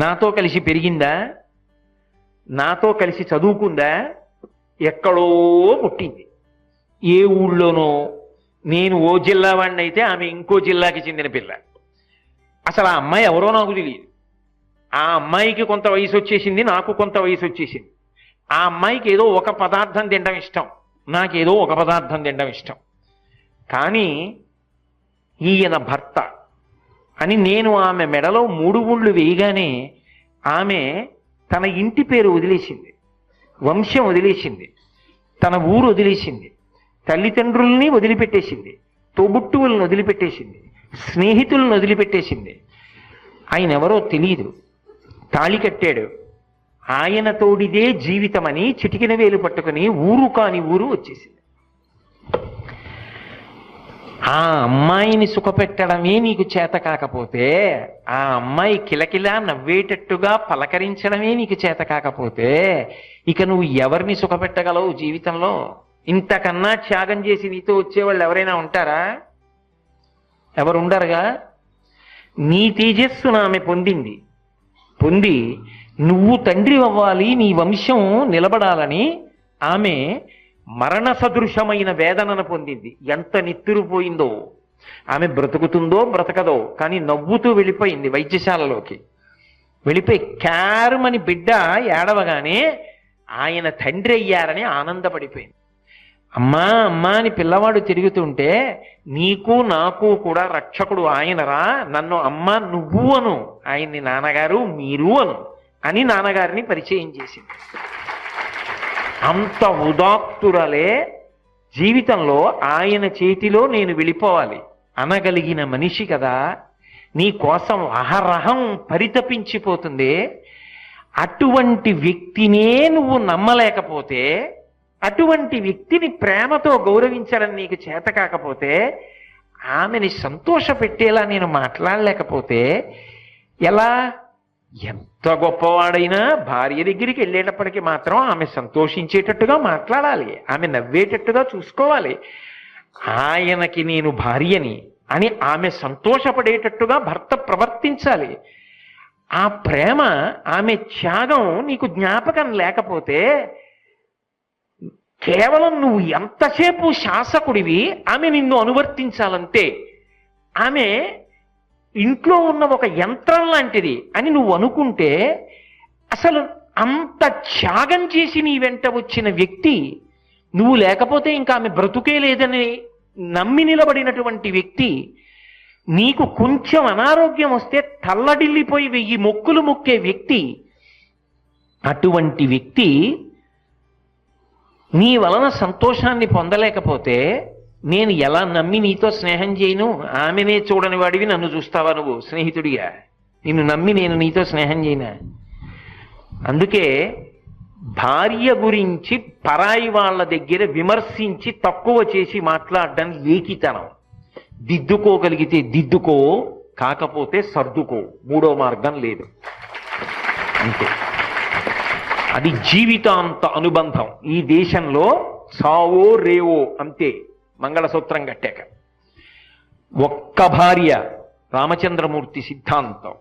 నాతో కలిసి పెరిగిందా? నాతో కలిసి చదువుకుందా? ఎక్కడో పుట్టింది. ఏ ఊళ్ళోనో నేను ఓ జిల్లా వాడిని అయితే ఆమె ఇంకో జిల్లాకి చెందిన పిల్ల. అసలు ఆ అమ్మాయి ఎవరో నాకు తెలియదు. ఆ అమ్మాయికి కొంత వయసు వచ్చేసింది నాకు కొంత వయసు వచ్చేసింది. ఆ అమ్మాయికి ఏదో ఒక పదార్థం తినడం ఇష్టం. నాకేదో ఒక పదార్థం తినడం ఇష్టం. కానీ ఈయన భర్త అని నేను ఆమె మెడలో మూడు ఊళ్ళు వేయగానే ఆమె తన ఇంటి పేరు వదిలేసింది వంశం వదిలేసింది తన ఊరు వదిలేసింది తల్లిదండ్రుల్ని వదిలిపెట్టేసింది తోబుట్టువులను వదిలిపెట్టేసింది స్నేహితులను వదిలిపెట్టేసింది. ఆయన ఎవరో తెలియదు తాళి కట్టాడు. ఆయన తోడిదే జీవితమని చిటికిన వేలు పట్టుకుని ఊరు కాని ఊరు వచ్చేసింది. ఆ అమ్మాయిని సుఖపెట్టడమే నీకు చేత కాకపోతే ఆ అమ్మాయి కిలకిలా నవ్వేటట్టుగా పలకరించడమే నీకు చేత కాకపోతే ఇక నువ్వు ఎవరిని సుఖపెట్టగలవు జీవితంలో? ఇంతకన్నా త్యాగం చేసి నీతో వచ్చేవాళ్ళు ఎవరైనా ఉంటారా? ఎవరు ఉండరుగా నీ తేజస్సును ఆమె పొందింది. పొంది నువ్వు తండ్రి అవ్వాలి నీ వంశం నిలబడాలని ఆమె మరణ సదృశమైన వేదనను పొందింది. ఎంత నిత్తురుపోయిందో. ఆమె బ్రతుకుతుందో బ్రతకదో కానీ నవ్వుతూ వెళ్ళిపోయింది వైద్యశాలలోకి. వెళ్ళిపోయి క్యారుమని బిడ్డ ఏడవగానే ఆయన తండ్రి అయ్యారని ఆనందపడిపోయింది. అమ్మా అమ్మా అని పిల్లవాడు తిరుగుతుంటే నీకు నాకు కూడా రక్షకుడు ఆయనరా నన్ను అమ్మ నువ్వు అను. ఆయన్ని నాన్నగారు మీరు అను అని నాన్నగారిని పరిచయం చేసింది. అంత ఉదాత్తురలే జీవితంలో ఆయన చేతిలో నేను వెళ్ళిపోవాలి. అనగలిగిన మనిషి కదా. నీ కోసం అహరహం పరితపించిపోతుంది. అటువంటి వ్యక్తినే నువ్వు నమ్మలేకపోతే అటువంటి వ్యక్తిని ప్రేమతో గౌరవించడం నీకు చేత కాకపోతే ఆమెని సంతోషపెట్టేలా నేను మాట్లాడలేకపోతే ఎలా? ఎంత గొప్పవాడైనా భార్య దగ్గరికి వెళ్ళేటప్పటికి మాత్రం ఆమె సంతోషించేటట్టుగా మాట్లాడాలి. ఆమె నవ్వేటట్టుగా చూసుకోవాలి. ఆయనకి నేను భార్యని అని ఆమె సంతోషపడేటట్టుగా భర్త ప్రవర్తించాలి. ఆ ప్రేమ ఆమె త్యాగం నీకు జ్ఞాపకం లేకపోతే కేవలం నువ్వు ఎంతసేపు శాసకుడివి ఆమె నిన్ను అనువర్తించాలంతే ఆమె ఇంట్లో ఉన్న ఒక యంత్రం లాంటిది అని నువ్వు అనుకుంటే అసలు అంత త్యాగం చేసి నీ వెంట వచ్చిన వ్యక్తి నువ్వు లేకపోతే ఇంకా ఆమె బ్రతుకే లేదని నమ్మి నిలబడినటువంటి వ్యక్తి నీకు కొంచెం అనారోగ్యం వస్తే తల్లడిల్లిపోయి వెయ్యి మొక్కులు మొక్కే వ్యక్తి అటువంటి వ్యక్తి నీ వలన సంతోషాన్ని పొందలేకపోతే నేను ఎలా నమ్మి నీతో స్నేహం చేయను? ఆమెనే చూడని వాడివి నన్ను చూస్తావా నువ్వు స్నేహితుడిగా? నిన్ను నమ్మి నేను నీతో స్నేహం చేయనా? అందుకే భార్య గురించి పరాయి వాళ్ళ దగ్గర విమర్శించి తక్కువ చేసి మాట్లాడడం ఏకితనం. దిద్దుకోగలిగితే దిద్దుకో కాకపోతే సర్దుకో. మూడో మార్గం లేదు. అంతే. అది జీవితాంత అనుబంధం. ఈ దేశంలో సావో రేవో అంతే. మంగళసూత్రం కట్టాక. ఒక్క భార్య రామచంద్రమూర్తి సిద్ధాంతం.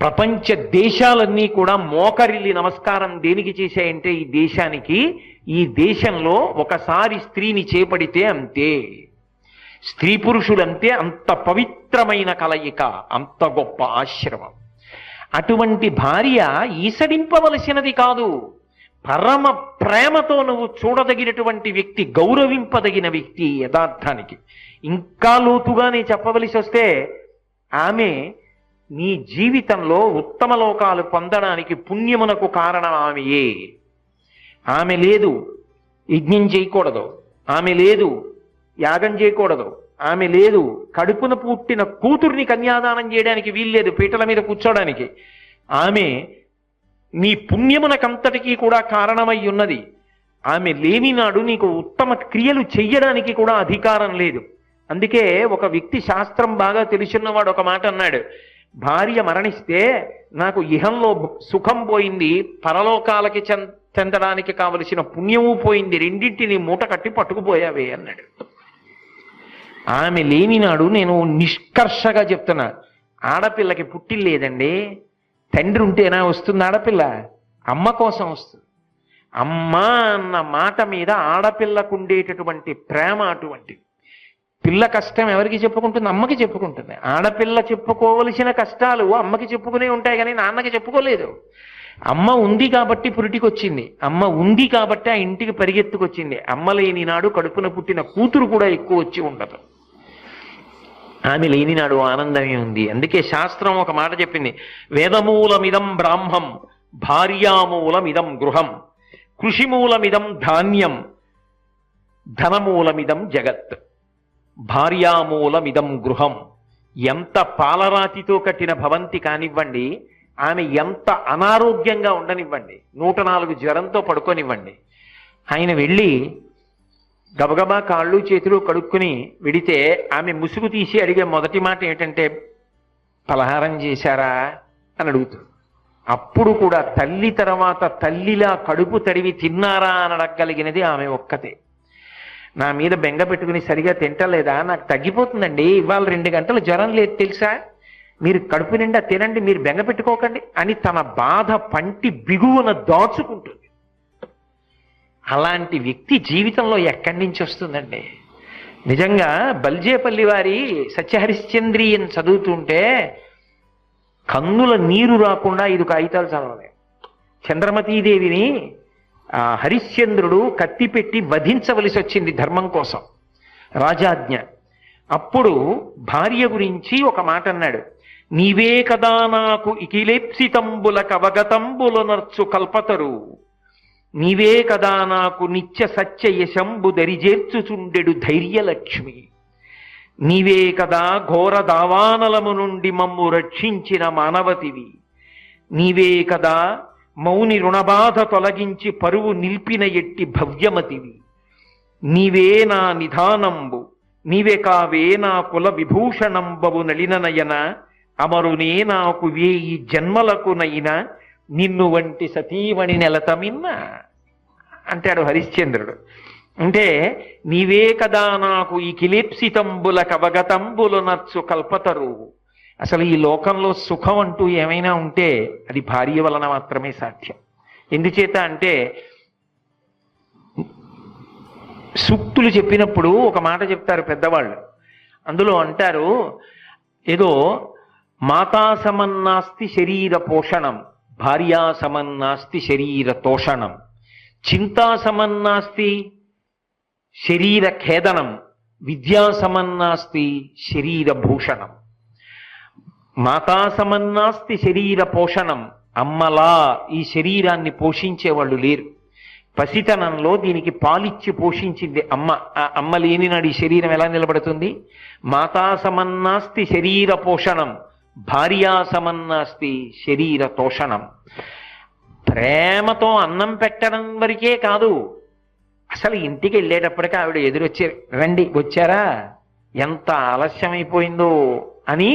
ప్రపంచ దేశాలన్నీ కూడా మోకరిల్లి నమస్కారం దేనికి చేశాయంటే ఈ దేశానికి ఈ దేశంలో ఒకసారి స్త్రీని చేపడితే అంతే. స్త్రీ పురుషులంతే అంత పవిత్రమైన కలయిక అంత గొప్ప ఆశ్రమం. అటువంటి భార్య ఈసడింపవలసినది కాదు. పరమ ప్రేమతో నువ్వు చూడదగినటువంటి వ్యక్తి గౌరవింపదగిన వ్యక్తి యథార్థానికి. ఇంకా లోతుగా నీ చెప్పవలసి వస్తే ఆమె నీ జీవితంలో ఉత్తమ లోకాలు పొందడానికి పుణ్యమునకు కారణం ఆమెయే. ఆమె లేదు యజ్ఞం చేయకూడదు. ఆమె లేదు యాగం చేయకూడదు. ఆమె లేదు కడుపున పుట్టిన కూతుర్ని కన్యాదానం చేయడానికి వీల్లేదు పీటల మీద కూర్చోడానికి. ఆమె నీ పుణ్యమునకంతటికీ కూడా కారణమై ఉన్నది. ఆమె లేనినాడు నీకు ఉత్తమ క్రియలు చెయ్యడానికి కూడా అధికారం లేదు. అందుకే ఒక వ్యక్తి శాస్త్రం బాగా తెలుసున్నవాడు ఒక మాట అన్నాడు. భార్య మరణిస్తే నాకు ఇహంలో సుఖం పోయింది పరలోకాలకి చెం- చెందడానికి కావలసిన పుణ్యము పోయింది రెండింటిని మూట కట్టి పట్టుకుపోయావే అన్నాడు. ఆమె లేనినాడు నేను నిష్కర్షగా చెప్తున్నా. ఆడపిల్లకి పుట్టిల్లేదండి తండ్రి ఉంటేనా వస్తుంది ఆడపిల్ల? అమ్మ కోసం వస్తుంది. అమ్మ అన్న మాట మీద ఆడపిల్లకు ఉండేటటువంటి ప్రేమ అటువంటిది. పిల్ల కష్టం ఎవరికి చెప్పుకుంటుంది? అమ్మకి చెప్పుకుంటుంది. ఆడపిల్ల చెప్పుకోవలసిన కష్టాలు అమ్మకి చెప్పుకునే ఉంటాయి కానీ నాన్నకి చెప్పుకోలేదు. అమ్మ ఉంది కాబట్టి పురిటికొచ్చింది. అమ్మ ఉంది కాబట్టి ఆ ఇంటికి పరిగెత్తుకొచ్చింది. అమ్మ లేని నాడు కడుపున పుట్టిన కూతురు కూడా ఎక్కువ వచ్చి ఉండదు. ఆమె లేని నాడు ఆనందమే ఉంది. అందుకే శాస్త్రం ఒక మాట చెప్పింది. వేదమూలమిదం బ్రాహ్మం భార్యామూలమిదం గృహం కృషిమూలమిదం ధాన్యం ధనమూలమిదం జగత్ భార్యామూలమిదం గృహం. ఎంత పాలరాతితో కట్టిన భవంతి కానివ్వండి ఆమె ఎంత అనారోగ్యంగా ఉండనివ్వండి నూట నాలుగు జ్వరంతో పడుకోనివ్వండి. ఆయన వెళ్ళి గబగబా కాళ్ళు చేతులు కడుక్కుని విడితే ఆమె ముసుగు తీసి అడిగే మొదటి మాట ఏంటంటే పలహారం చేశారా? అని అడుగుతుంది అప్పుడు కూడా తల్లి తర్వాత తల్లిలా కడుపు తడివి తిన్నారా? అని అడగగలిగినది ఆమె ఒక్కతే. నా మీద బెంగ పెట్టుకుని సరిగా తింటలేదా? నాకు తగ్గిపోతుందండి. ఇవాళ రెండు గంటలు జ్వరం లేదు తెలుసా? మీరు కడుపు నిండా తినండి మీరు బెంగ పెట్టుకోకండి అని తన బాధ పంటి బిగువన దాచుకుంటుంది. అలాంటి వ్యక్తి జీవితంలో ఎక్కడి నుంచి వస్తుందండి? నిజంగా బల్జేపల్లి వారి సత్యహరిశ్చంద్రియన్ చదువుతుంటే కన్నుల నీరు రాకుండా ఐదు కాగితాలు చదవాలి. చంద్రమతీదేవిని హరిశ్చంద్రుడు కత్తి పెట్టి వధించవలసి వచ్చింది ధర్మం కోసం. రాజాజ్ఞ. అప్పుడు భార్య గురించి ఒక మాట అన్నాడు. నీవే కదా నాకు ఇకిలేప్సితంబుల కవగతంబుల నర్చు కల్పతరు. నీవే కదా నాకు నిత్య సత్య యశంబు దరిజేర్చుచుండెడు ధైర్యలక్ష్మి. నీవే కదా ఘోర దావానలము నుండి మమ్ము రక్షించిన మానవతివి. నీవే కదా మౌని రుణబాధ తొలగించి పరువు నిలిపిన ఎట్టి భవ్యమతివి. నీవే నా నిధానంబు నీవే కావే నా కుల విభూషణంబవు నలిననయన అమరునే నాకు వేయి జన్మలకునైనా నిన్ను వంటి సతీమణి నెలతమిన్న అంటాడు హరిశ్చంద్రుడు. అంటే నీవే కదా నాకు ఈ కిలిప్సితంబుల కవగతంబులు నచ్చు కల్పతరు అసలు ఈ లోకంలో సుఖం అంటూ ఏమైనా ఉంటే అది భార్య వలన మాత్రమే సాధ్యం. ఎందుచేత అంటే సూక్తులు చెప్పినప్పుడు ఒక మాట చెప్తారు పెద్దవాళ్ళు. అందులో అంటారు ఏదో మాతా సమన్నాస్తి శరీర పోషణం. భార్యా సమన్నాస్తి శరీర తోషణం చింతా సమన్నాస్తి శరీర ఖేదనం విద్యా సమన్నాస్తి శరీర భూషణం మాతా సమన్నాస్తి శరీర పోషణం అమ్మలా ఈ శరీరాన్ని పోషించే వాళ్ళు లేరు. పసితనంలో దీనికి పాలిచ్చి పోషించింది అమ్మ. ఆ అమ్మ లేని నాడు ఈ శరీరం ఎలా నిలబడుతుంది? మాతా సమన్నాస్తి శరీర పోషణం భార్యాసమన్నాస్తి శరీర తోషణం ప్రేమతో అన్నం పెట్టడం వరకే కాదు అసలు ఇంటికి వెళ్ళేటప్పటికి ఆవిడ ఎదురొచ్చే రండి వచ్చారా? ఎంత ఆలస్యమైపోయిందో అని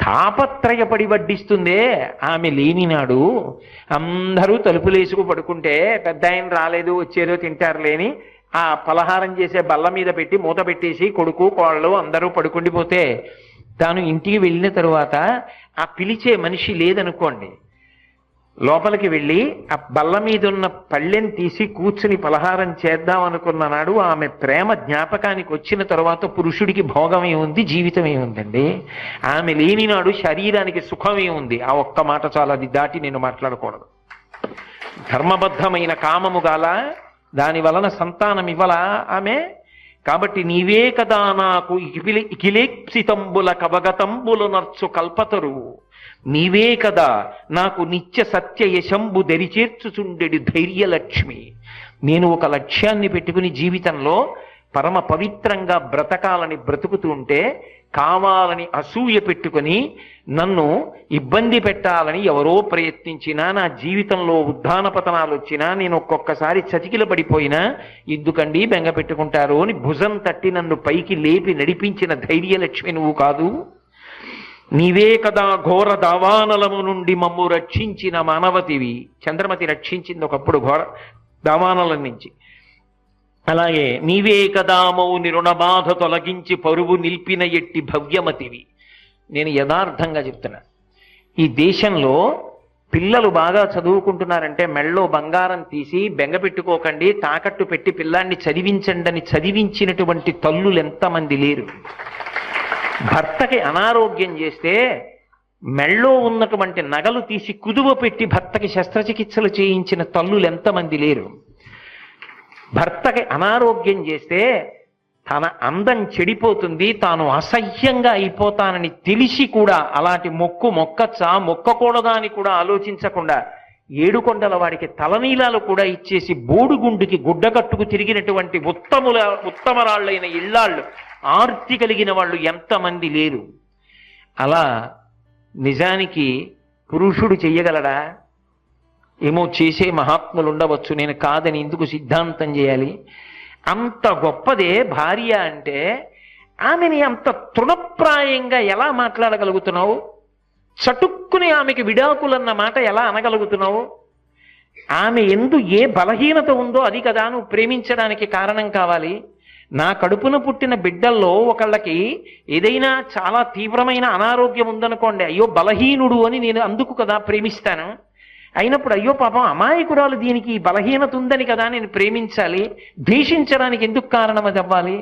తాపత్రయపడి వడ్డిస్తుందే ఆమె లేనినాడు. అందరూ తలుపులేసుకు పడుకుంటే పెద్ద ఆయన రాలేదు వచ్చేదో తింటారు లేని ఆ పలహారం చేసే బల్ల మీద పెట్టి మూత పెట్టేసి కొడుకు కోళ్ళు అందరూ పడుకుండిపోతే తాను ఇంటికి వెళ్ళిన తరువాత ఆ పిలిచే మనిషి లేదనుకోండి. లోపలికి వెళ్ళి ఆ బల్ల మీద ఉన్న పళ్ళెని తీసి కూర్చుని పలహారం చేద్దాం అనుకున్న నాడు ఆమె ప్రేమ జ్ఞాపకానికి వచ్చిన తర్వాత పురుషుడికి భోగమే ఉంది జీవితమే ఉందండి. ఆమె లేని నాడు శరీరానికి సుఖమే ఉంది. ఆ ఒక్క మాట చాలా అది దాటి నేను మాట్లాడకూడదు. ధర్మబద్ధమైన కామము గాల దాని వలన సంతానం ఇవ్వల ఆమె? కాబట్టి నీవే కదా నాకు ఇకిలేప్సితంబుల కవగతంబులు నర్చు కల్పతరు నీవే కదా నాకు నిత్య సత్య యశంబు దరిచేర్చుచుండెడు ధైర్యలక్ష్మి. నేను ఒక లక్ష్యాన్ని పెట్టుకుని జీవితంలో పరమ పవిత్రంగా బ్రతకాలని బ్రతుకుతుంటే కావాలని అసూయ పెట్టుకుని నన్ను ఇబ్బంది పెట్టాలని ఎవరో ప్రయత్నించినా నా జీవితంలో ఉద్ధాన పతనాలు వచ్చినా నేను ఒక్కొక్కసారి చతికిల పడిపోయినా ఎందుకండి బెంగ పెట్టుకుంటారు అని భుజం తట్టి నన్ను పైకి లేపి నడిపించిన ధైర్యలక్ష్మి నువ్వు కాదు. నీవే కదా ఘోర దావానలము నుండి మమ్ము రక్షించిన మానవతివి. చంద్రమతి రక్షించింది ఒకప్పుడు ఘోర దావానల నుంచి. అలాగే నీవే కదామౌ నిరుణబాధ తొలగించి పరువు నిలిపిన ఎట్టి భవ్యమతివి. నేను యథార్థంగా చెప్తున్నా. ఈ దేశంలో పిల్లలు బాగా చదువుకుంటున్నారంటే మెళ్ళో బంగారం తీసి బెంగ పెట్టుకోకండి తాకట్టు పెట్టి పిల్లాన్ని చదివించండి అని చదివించినటువంటి తల్లులు ఎంతమంది లేరు. భర్తకి అనారోగ్యం చేస్తే మెళ్ళో ఉన్నటువంటి నగలు తీసి కుదువ పెట్టి భర్తకి శస్త్రచికిత్సలు చేయించిన తల్లులు ఎంతమంది లేరు. భర్తకి అనారోగ్యం చేస్తే తన అందం చెడిపోతుంది తాను అసహ్యంగా అయిపోతానని తెలిసి కూడా అలాంటి మొక్కు మొక్కచ్చా మొక్కకూడదా అని కూడా ఆలోచించకుండా ఏడుకొండల వాడికి తలనీలాలు కూడా ఇచ్చేసి బోడుగుండుకి గుడ్డ కట్టుకు తిరిగినటువంటి ఉత్తముల ఉత్తమరాళ్ళైన ఇళ్ళాళ్ళు ఆర్తి కలిగిన వాళ్ళు ఎంతమంది లేరు. అలా నిజానికి పురుషుడు చెయ్యగలడా? ఏమో చేసే మహాత్ములు ఉండవచ్చు నేను కాదని ఎందుకు సిద్ధాంతం చేయాలి? అంత గొప్పదే భార్య అంటే ఆమెని అంత తృణప్రాయంగా ఎలా మాట్లాడగలుగుతున్నావు? చటుక్కుని ఆమెకి విడాకులన్న మాట ఎలా అనగలుగుతున్నావు? ఆమె ఎందు ఏ బలహీనత ఉందో అది కదా నువ్వు ప్రేమించడానికి కారణం కావాలి. నా కడుపున పుట్టిన బిడ్డల్లో ఒకళ్ళకి ఏదైనా చాలా తీవ్రమైన అనారోగ్యం ఉందనుకోండి అయ్యో బలహీనుడు అని నేను అందుకు కదా ప్రేమిస్తాను. అయినప్పుడు అయ్యో పాపం అమాయకురాలు దీనికి బలహీనత ఉందని కదా నేను ప్రేమించాలి ద్వేషించడానికి ఎందుకు కారణం అది అవ్వాలి?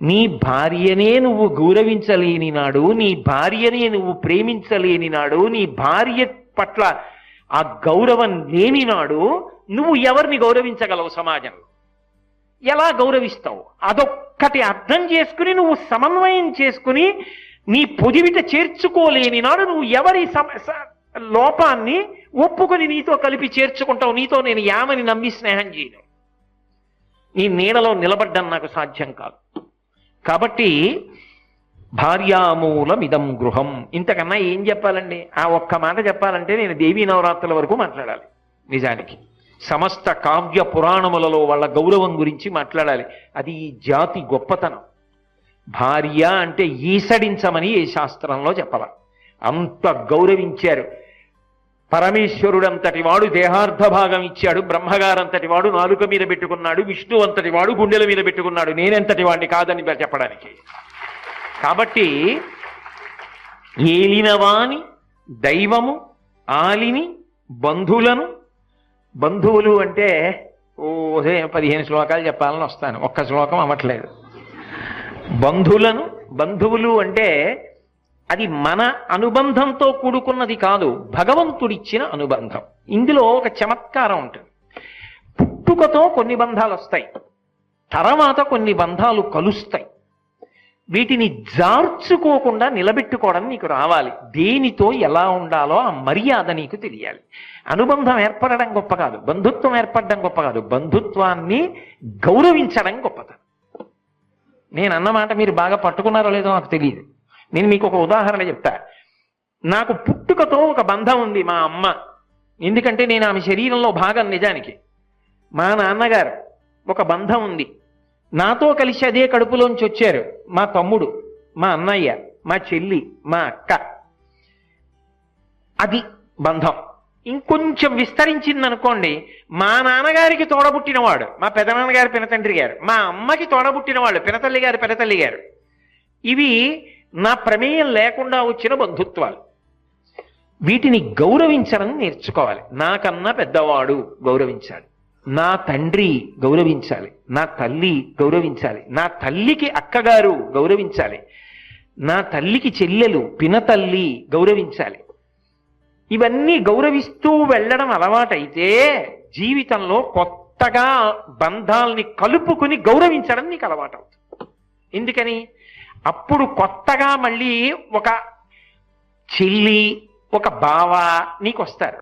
నీ భార్యనే నువ్వు గౌరవించలేని నాడు నీ భార్యనే నువ్వు ప్రేమించలేని నాడు నీ భార్య పట్ల ఆ గౌరవం లేని నాడు నువ్వు ఎవరిని గౌరవించగలవు సమాజంలో? ఎలా గౌరవిస్తావు? అదొక్కటి అర్థం చేసుకుని నువ్వు సమన్వయం చేసుకుని నీ పొదివిట చేర్చుకోలేని నాడు నువ్వు ఎవరి సమ- లోపాన్ని ఒప్పుకొని నీతో కలిపి చేర్చుకుంటావు. నీతో నేను యామని నమ్మి స్నేహం చేయను నీ నీడలో నిలబడ్డం నాకు సాధ్యం కాదు. కాబట్టి భార్యామూలం ఇదం గృహం. ఇంతకన్నా ఏం చెప్పాలండి? ఆ ఒక్క మాట చెప్పాలంటే నేను దేవీ నవరాత్రుల వరకు మాట్లాడాలి. నిజానికి సమస్త కావ్య పురాణములలో వాళ్ళ గౌరవం గురించి మాట్లాడాలి. అది ఈ జాతి గొప్పతనం. భార్య అంటే ఈసడించమని ఏ శాస్త్రంలో చెప్పాలి. అంత గౌరవించారు. పరమేశ్వరుడంతటి వాడు దేహార్థ భాగం ఇచ్చాడు బ్రహ్మగారంతటి వాడు నాలుక మీద పెట్టుకున్నాడు విష్ణు అంతటి వాడు గుండెల మీద పెట్టుకున్నాడు నేనెంతటి వాడిని కాదని చెప్పడానికి. కాబట్టి ఏలినవాని దైవము ఆలిని బంధువులను బంధువులు అంటే ఓ పదిహేను శ్లోకాలు చెప్పాలని వస్తాను ఒక్క శ్లోకం అవ్వట్లేదు. బంధువులను బంధువులు అంటే అది మన అనుబంధంతో కూడుకున్నది కాదు భగవంతుడిచ్చిన అనుబంధం. ఇందులో ఒక చమత్కారం ఉంటుంది. పుట్టుకతో కొన్ని బంధాలు వస్తాయి తర్వాత కొన్ని బంధాలు కలుస్తాయి. వీటిని జార్చుకోకుండా నిలబెట్టుకోవడం నీకు రావాలి. దేనితో ఎలా ఉండాలో ఆ మర్యాద నీకు తెలియాలి. అనుబంధం ఏర్పడడం గొప్ప కాదు బంధుత్వం ఏర్పడడం గొప్ప కాదు. బంధుత్వాన్ని గౌరవించడం గొప్పతనం నేను అన్నమాట మీరు బాగా పట్టుకున్నారో లేదో నాకు తెలియదు. నేను మీకు ఒక ఉదాహరణ చెప్తా. నాకు పుట్టుకతో ఒక బంధం ఉంది మా అమ్మ. ఎందుకంటే నేను ఆమె శరీరంలో భాగం నిజానికి. మా నాన్నగారు ఒక బంధం ఉంది. నాతో కలిసి అదే కడుపులోంచి వచ్చారు మా తమ్ముడు మా అన్నయ్య మా చెల్లి మా అక్క. అది బంధం. ఇంకొంచెం విస్తరించింది అనుకోండి మా నాన్నగారికి తోడబుట్టినవాడు మా పెదనాన్నగారి పినతండ్రి గారు మా అమ్మకి తోడబుట్టినవాడు పినతల్లి గారు పెనతల్లి గారు. ఇవి నా ప్రమేయం లేకుండా వచ్చిన బంధుత్వాలు. వీటిని గౌరవించడం నేర్చుకోవాలి. నాకన్నా పెద్దవాడు గౌరవించాలి. నా తండ్రి గౌరవించాలి. నా తల్లి గౌరవించాలి. నా తల్లికి అక్కగారు గౌరవించాలి. నా తల్లికి చెల్లెలు పినతల్లి గౌరవించాలి. ఇవన్నీ గౌరవిస్తూ వెళ్ళడం అలవాటైతే జీవితంలో కొత్తగా బంధాల్ని కలుపుకుని గౌరవించడం నీకు అలవాటవుతుంది. ఎందుకని? అప్పుడు కొత్తగా మళ్ళీ ఒక చెల్లి ఒక బావ నీకు వస్తారు